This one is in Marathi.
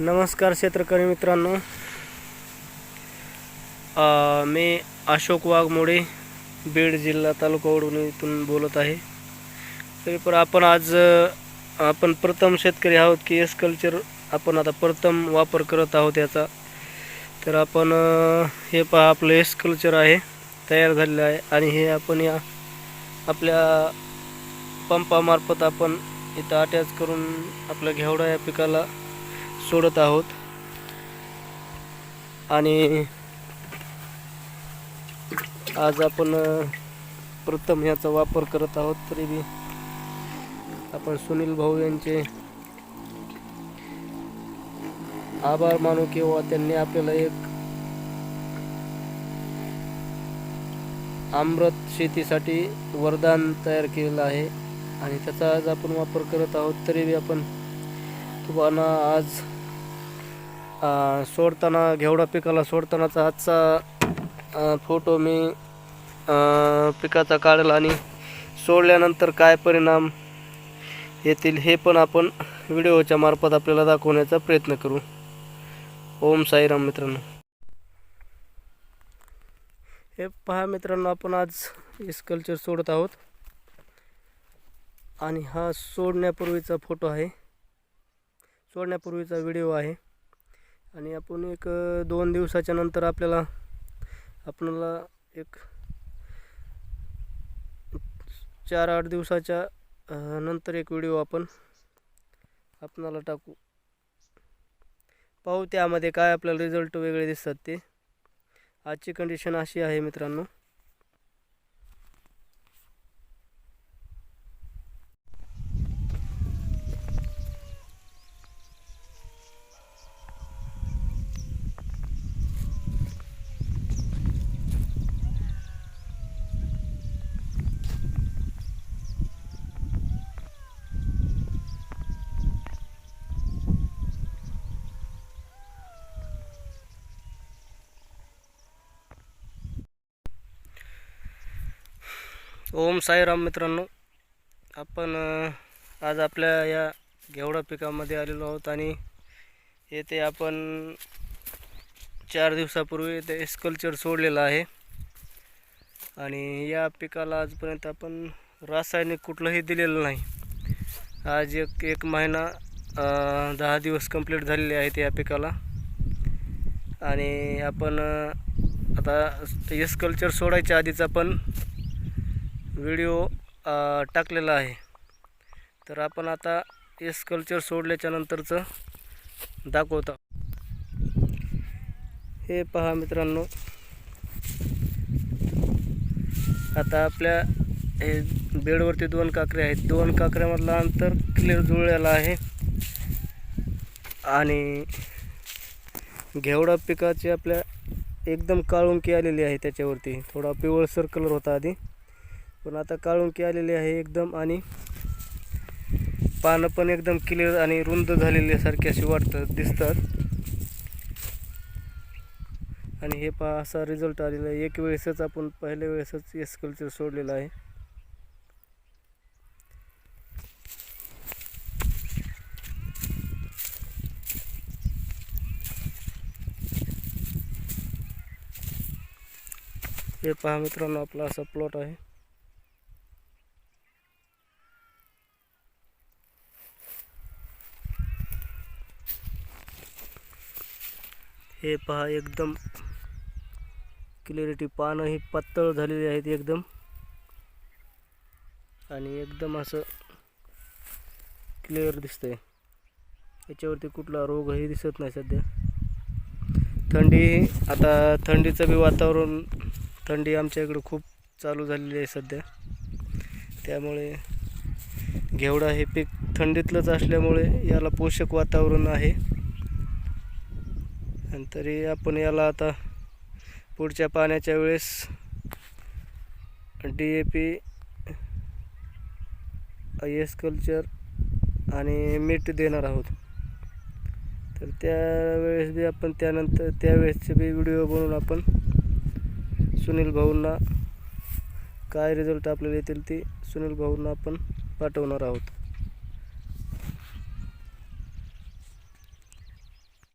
नमस्कार क्षेत्रकरी मित्रांनो. मी अशोक वाघमोडे बीड जिल्हा तालुका वडवणी इथून बोलत आहे. तरी पण आपण आज आपण प्रथम शेतकरी आहोत की एस कल्चर आपण आता प्रथम वापर करत आहोत याचा. तर आपण हे पहा आपलं एस कल्चर आहे तयार झालेलं आहे आणि हे आपण या आपल्या पंपामार्फत आपण इथं अटॅच करून आपल्या घेवडा या पिकाला सोडत आहोत. आणि आज आपण प्रथम ह्याचा वापर करत आहोत तरी बी आपण सुनील भाऊ यांचे आभार मानू किंवा त्यांनी आपल्याला एक आमृत शेतीसाठी वरदान तयार केलेलं आहे. आणि त्याचा आज आपण वापर करत आहोत तरी बी आपण तुम्हाला आज सोडताना घेवडा पिकाला सोडतानाचा आजचा फोटो मी पिकाचा काढला आणि सोडल्यानंतर काय परिणाम येतील हे पण आपण व्हिडिओच्या मार्फत आपल्याला दाखवण्याचा प्रयत्न करू. ओम साईराम मित्रांनो. हे पहा मित्रांनो आपण आज इस्कल्चर सोडत आहोत. आणि हा सोडण्यापूर्वीचा फोटो आहे. सोडण्यापूर्वीचा व्हिडिओ आहे. आणि आपण एक दोन दिवसाच्या नंतर आपल्याला आपल्याला एक चार आठ दिवसाच्या नंतर एक व्हिडिओ आपण आपणाला टाकू. पाहू त्यामध्ये काय आपल्याला रिझल्ट वेगळे दिसतात ते. आजची कंडिशन अशी आहे मित्रांनो. ओम साईराम मित्रांनो. आपण आज आपल्या या घेवडा पिकामध्ये आलेलो आहोत आणि येथे आपण चार दिवसापूर्वी ते एस्कल्चर सोडलेलं आहे. आणि या पिकाला आजपर्यंत आपण रासायनिक कुठलंही दिलेलं नाही. आज एक एक महिना दहा दिवस कंप्लीट झालेले आहेत या पिकाला. आणि आपण आता एस्कल्चर सोडायच्या आधीच आपण व्हिडिओ टाकलेला आहे. तर आपण आता एस कल्चर सोडल्याच्यानंतरचं दाखवता दाखवतो. हे पहा मित्रांनो. आता आपल्या हे बेडवरती दोन काकरे आहेत. दोन काकऱ्यामधलं अंतर क्लिअर जुळलेलं आहे. आणि घेवडा पिकाची आपल्या एकदम काळुंकी आलेली आहे त्याच्यावरती. थोडा पिवळसर कलर होता आधी. पण आता काळुंकी आलेली आहे एकदम आणि पानं पण एकदम क्लिअर आणि रुंद झालेली सारखी अशी वाटतात दिसतात. आणि हे पहा असा रिझल्ट आलेला आहे. एक वेळेसच आपण पहिल्या वेळेसच एस कल्चर सोडलेलं आहे. हे पहा मित्रांनो आपला असा प्लॉट आहे. हे पहा एकदम क्लिअरिटी पानं ही पातळ झालेली आहेत एकदम. आणि एकदम असं क्लिअर दिसतंय. याच्यावरती कुठला रोगही दिसत नाही सध्या. थंडी आता थंडीचं बी वातावरण थंडी आमच्या इकडं खूप चालू झालेली आहे सध्या. त्यामुळे घेवडा हे पीक थंडीतलंच असल्यामुळे याला पोषक वातावरण आहे. आणि तरी आपण याला आता पुढच्या पाण्याच्या वेळेस D A P S culture आणि मीठ देणार आहोत. तर त्यावेळेस बी आपण त्यानंतर त्यावेळेसचे बी व्हिडिओ बनवून आपण सुनील भाऊंना काय रिझल्ट आपल्याला येतील ती सुनील भाऊंना आपण पाठवणार आहोत.